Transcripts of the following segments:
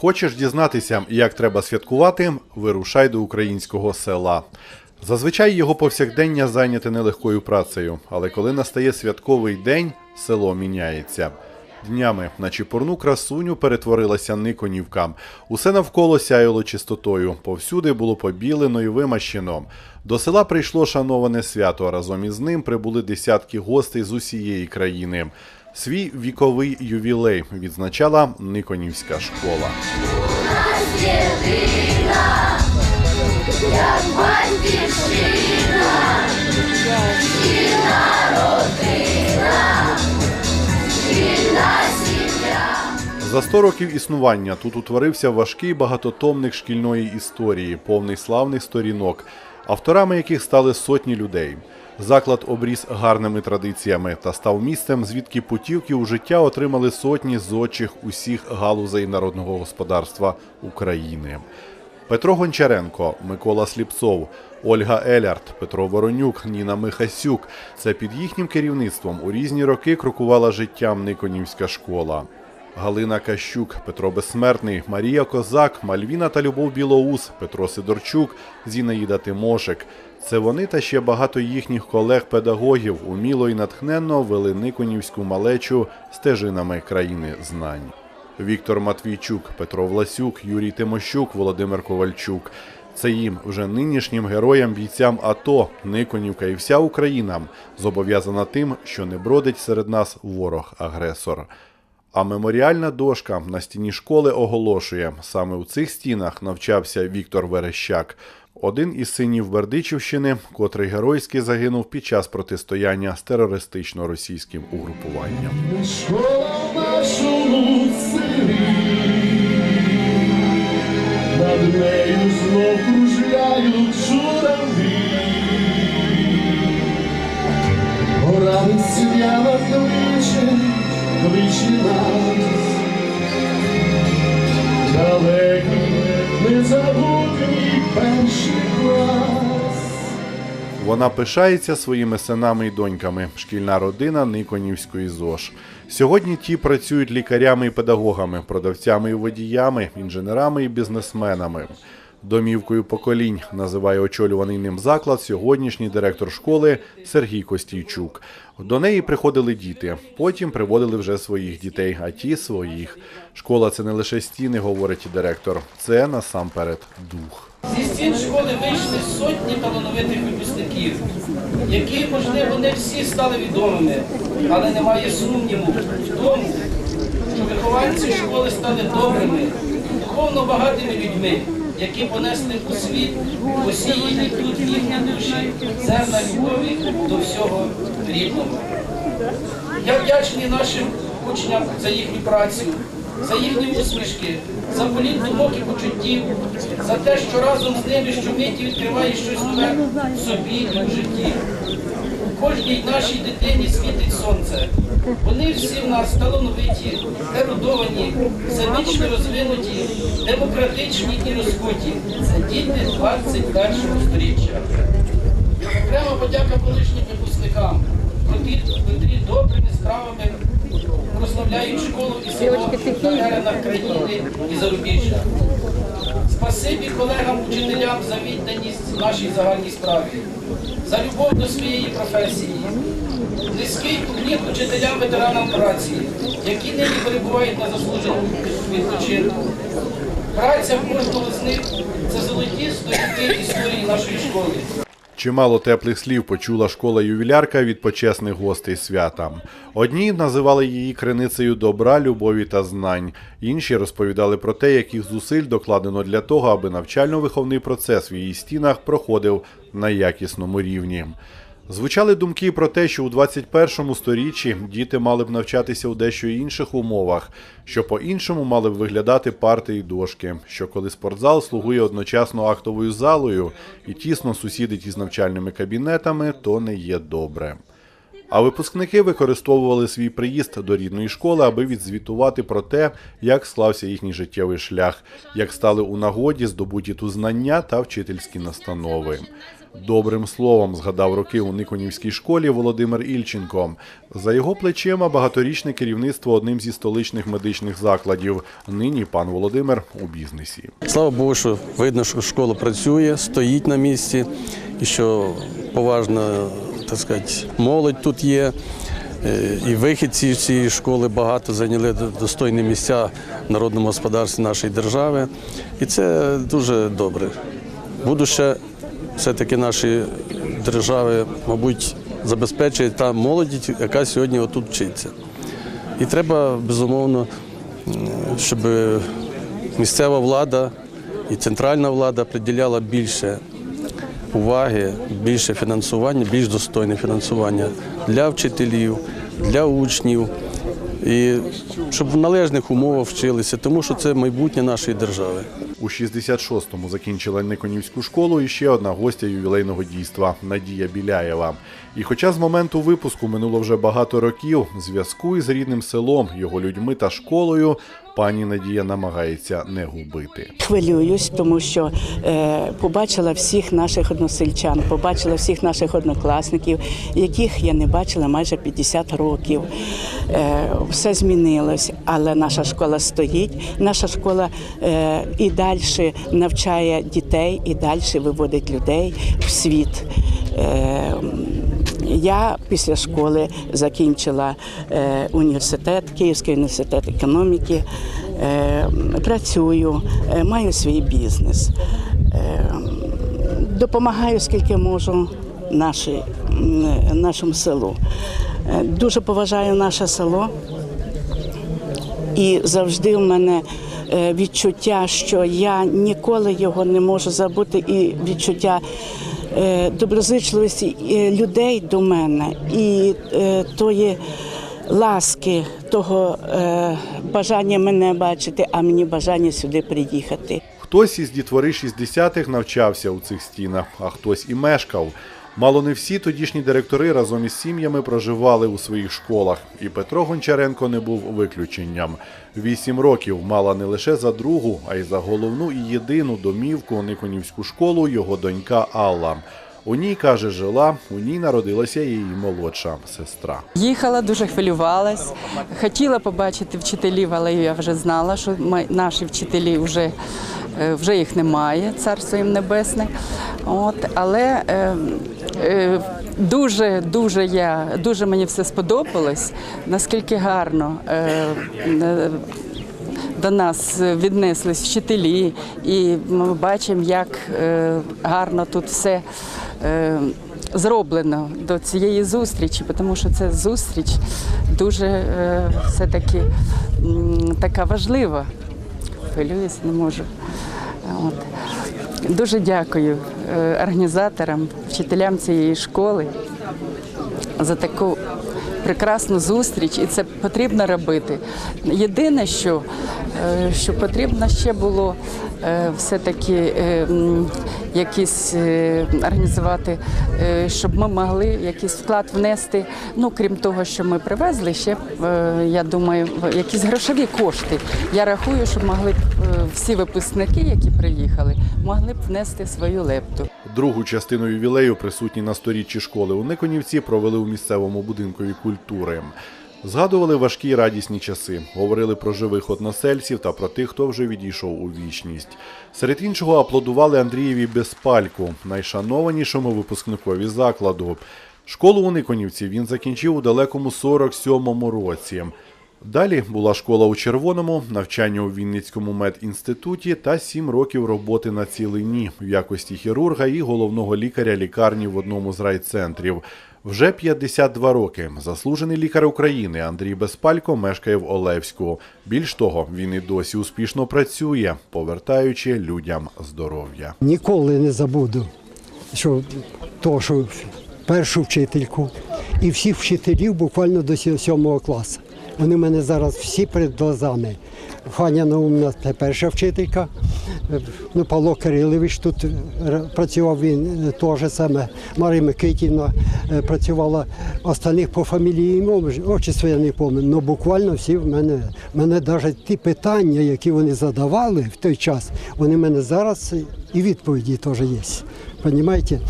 Хочеш дізнатися, як треба святкувати? Вирушай до українського села. Зазвичай його повсякдення зайняте нелегкою працею, але коли настає святковий день, село міняється. Днями на чіпурну красуню перетворилася Никонівка. Усе навколо сяяло чистотою. Повсюди було побілено і вимащено. До села прийшло шановане свято. Разом із ним прибули десятки гостей з усієї країни. Свій віковий ювілей відзначала Никонівська школа. За 100 років існування тут утворився важкий багатотомник шкільної історії, повний славних сторінок, авторами яких стали сотні людей. Заклад обріс гарними традиціями та став місцем, звідки путівки у життя отримали сотні зодчих усіх галузей народного господарства України. Петро Гончаренко, Микола Сліпцов, Ольга Елярд, Петро Воронюк, Ніна Михасюк. Це під їхнім керівництвом у різні роки крокувала життям Никонівська школа. Галина Кащук, Петро Безсмертний, Марія Козак, Мальвіна та Любов Білоус, Петро Сидорчук, Зінаїда Тимошик. Це вони та ще багато їхніх колег-педагогів уміло і натхненно вели Никонівську малечу стежинами країни знань. Віктор Матвійчук, Петро Власюк, Юрій Тимощук, Володимир Ковальчук. Це їм, вже нинішнім героям бійцям АТО, Никонівка і вся Україна зобов'язана тим, що не бродить серед нас ворог-агресор. А меморіальна дошка на стіні школи оголошує: саме у цих стінах навчався Віктор Верещак, один із синів Бердичівщини, котрий геройськи загинув під час протистояння з терористично-російським угрупуванням. Над нею знов кружляють журавлі. Горами сім'яна кличе, кличе нас. Далекий, незабутній перший клас. Вона пишається своїми синами і доньками. Шкільна родина Никонівської ЗОЖ. Сьогодні ті працюють лікарями і педагогами, продавцями і водіями, інженерами і бізнесменами. Домівкою поколінь називає очолюваний ним заклад сьогоднішній директор школи Сергій Костійчук. До неї приходили діти, потім приводили вже своїх дітей, а ті своїх. Школа це не лише стіни, говорить директор, це насамперед дух. Зі стін школи вийшли сотні талановитих випускників, які, можливо, не всі стали відомими, але немає сумніву в тому, що вихованці школи стали добрими, духовно багатими людьми, які понесли у світ, посіяні тут їхні душі зерна любові до всього рідного. Я вдячний нашим учням за їхню працю, за їхні усмішки, за політ думок і почуттів, за те, що разом з ними щомиті відкриває щось нове в собі і в житті. У кожній нашій дитині світить сонце. Вони всі в нас талановиті, ерудовані, всебічно розвинуті, демократичні і розкуті. Це діти 21 сторіччя. Окрема подяка колишнім випускникам, котрі добрими справами прославляють школу і село на теренах країни і зарубіжжя. Спасибі колегам, учителям за відданість нашій загальній справі, за любов до своєї професії. Низький уклін учителям ветеранам праці, які нині перебувають на заслуженому відпочинку. Праця кожного з них це золоті сторінки історії нашої школи. Чимало теплих слів почула школа ювілярка від почесних гостей свята. Одні називали її криницею добра, любові та знань. Інші розповідали про те, яких зусиль докладено для того, аби навчально-виховний процес в її стінах проходив на якісному рівні. Звучали думки про те, що у 21 сторіччі діти мали б навчатися у дещо інших умовах, що по-іншому мали б виглядати парти і дошки, що коли спортзал слугує одночасно актовою залою і тісно сусідить із навчальними кабінетами, то не є добре. А випускники використовували свій приїзд до рідної школи, аби відзвітувати про те, як склався їхній життєвий шлях, як стали у нагоді здобуті тут знання та вчительські настанови. Добрим словом згадав роки у Никонівській школі Володимир Ільченко. За його плечима багаторічне керівництво одним зі столичних медичних закладів. Нині пан Володимир у бізнесі. Слава Богу, що видно, що школа працює, стоїть на місці, і що поважна, так сказати, молодь тут є. Е, І вихідці цієї школи багато зайняли достойні місця в народному господарстві нашої держави. І це дуже добре. Будуще все-таки нашої держави, мабуть, забезпечує та молодь, яка сьогодні отут вчиться. І треба, безумовно, щоб місцева влада і центральна влада приділяла більше уваги, більше фінансування, більш достойне фінансування для вчителів, для учнів. І щоб в належних умовах вчилися, тому що це майбутнє нашої держави. У 66-му закінчила Никонівську школу і ще одна гостя ювілейного дійства Надія Біляєва. І хоча з моменту випуску минуло вже багато років, зв'язку із рідним селом, його людьми та школою пані Надія намагається не губити. Хвилююсь, тому що е, побачила всіх наших односельчан, побачила всіх наших однокласників, яких я не бачила майже 50 років. Е, все змінилось, але наша школа стоїть. Наша школа е, і далі навчає дітей, і далі виводить людей в світ. Е, я після школи закінчила е, університет, Київський університет економіки. Е, працюю, е, маю свій бізнес. Е, допомагаю скільки можу нашій, нашому селу. Е, дуже поважаю наше село. І завжди в мене відчуття, що я ніколи його не можу забути, і відчуття е, доброзичливості е, людей до мене і е, тої ласки, того е, бажання мене бачити, а мені бажання сюди приїхати. Хтось із дітвори 60-х навчався у цих стінах, а хтось і мешкав. Мало не всі тодішні директори разом із сім'ями проживали у своїх школах, і Петро Гончаренко не був виключенням. Вісім років мала не лише за другу, а й за головну і єдину домівку Никонівську школу його донька Алла. У ній каже, жила, у ній народилася її молодша сестра. Їхала, дуже хвилювалась. Хотіла побачити вчителів, але я вже знала, що наші вчителі вже, вже їх немає, царство їм небесне. От, але е, е, дуже, дуже я, дуже мені все сподобалось, наскільки гарно. Е, е, до нас віднеслись вчителі, і ми бачимо, як е, гарно тут все е, зроблено до цієї зустрічі, тому що це зустріч дуже е, все-таки така важлива. Хвилююся, не можу. От. Дуже дякую е, організаторам, вчителям цієї школи за таку прекрасну зустріч, і це потрібно робити. Єдине, що, е, що потрібно ще було е, все-таки е, якісь організувати, щоб ми могли якийсь вклад внести. Ну, крім того, що ми привезли, ще я думаю, якісь грошові кошти. Я рахую, що могли б всі випускники, які приїхали, могли б внести свою лепту. Другу частину ювілею присутні на сторіччі школи у Никонівці провели у місцевому будинкові культури. Згадували важкі й радісні часи, говорили про живих односельців та про тих, хто вже відійшов у вічність. Серед іншого аплодували Андрієві Безпальку, найшанованішому випускникові закладу. Школу у Никонівці він закінчив у далекому 47-му році. Далі була школа у Червоному, навчання у Вінницькому медінституті та сім років роботи на цілині в якості хірурга і головного лікаря лікарні в одному з райцентрів. Вже 52 роки заслужений лікар України Андрій Безпалько мешкає в Олевську. Більш того, він і досі успішно працює, повертаючи людям здоров'я. Ніколи не забуду, що то, що першу вчительку і всіх вчителів буквально до сьомого класу. Вони в мене зараз всі перед глазами. Фаня Наумна це перша вчителька. Ну, Павло Кирилович тут е, працював він е, теж саме. Марія Микитівна е, працювала останніх по фамілії отчество я не пам'ятаю. Ну буквально всі в мене, в мене навіть ті питання, які вони задавали в той час, вони в мене зараз і відповіді теж є. Понимаете?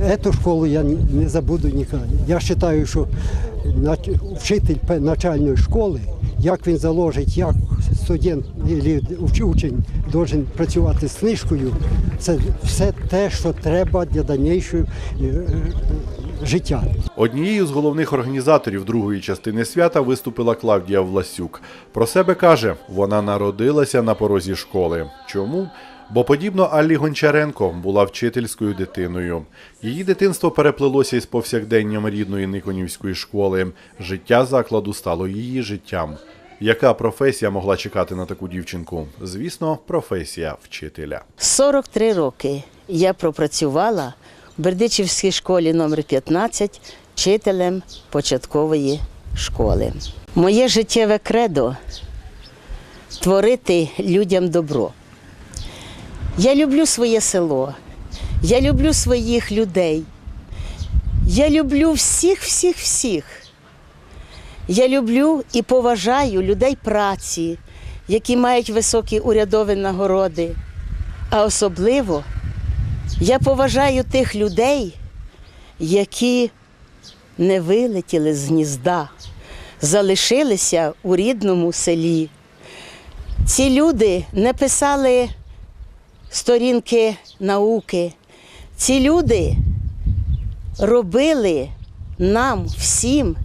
Эту школу я не забуду ніколи. Я вважаю, що вчитель начальної школи, як він заложить, як студент або учень має працювати з книжкою, це все те, що треба для дальнішого е, е, життя. Однією з головних організаторів другої частини свята виступила Клавдія Власюк. Про себе каже, вона народилася на порозі школи. Чому? Бо подібно Аллі Гончаренко була вчительською дитиною. Її дитинство переплилося із повсякденням рідної Никонівської школи. Життя закладу стало її життям. Яка професія могла чекати на таку дівчинку? Звісно, професія вчителя. 43 роки я пропрацювала Бердичівській школі номер 15 вчителем початкової школи. Моє життєве кредо творити людям добро. Я люблю своє село, я люблю своїх людей. Я люблю всіх, всіх, всіх. Я люблю і поважаю людей праці, які мають високі урядові нагороди. А особливо я поважаю тих людей, які не вилетіли з гнізда, залишилися у рідному селі. Ці люди не писали сторінки науки. Ці люди робили нам всім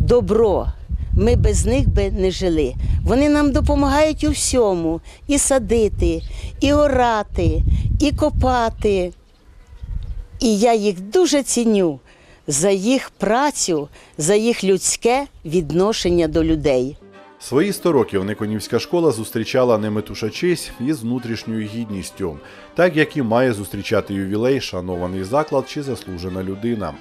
добро. Ми без них би не жили. Вони нам допомагають у всьому: і садити, і орати, і копати. І я їх дуже ціню за їх працю, за їх людське відношення до людей. Свої 100 років Никонівська школа зустрічала не метушачись із внутрішньою гідністю, так як і має зустрічати ювілей, шанований заклад чи заслужена людина.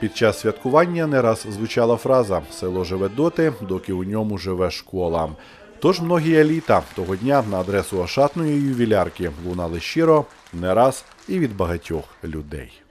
Під час святкування не раз звучала фраза Село живе доти, доки у ньому живе школа. Тож многі еліта того дня на адресу ошатної ювілярки лунали щиро не раз і від багатьох людей.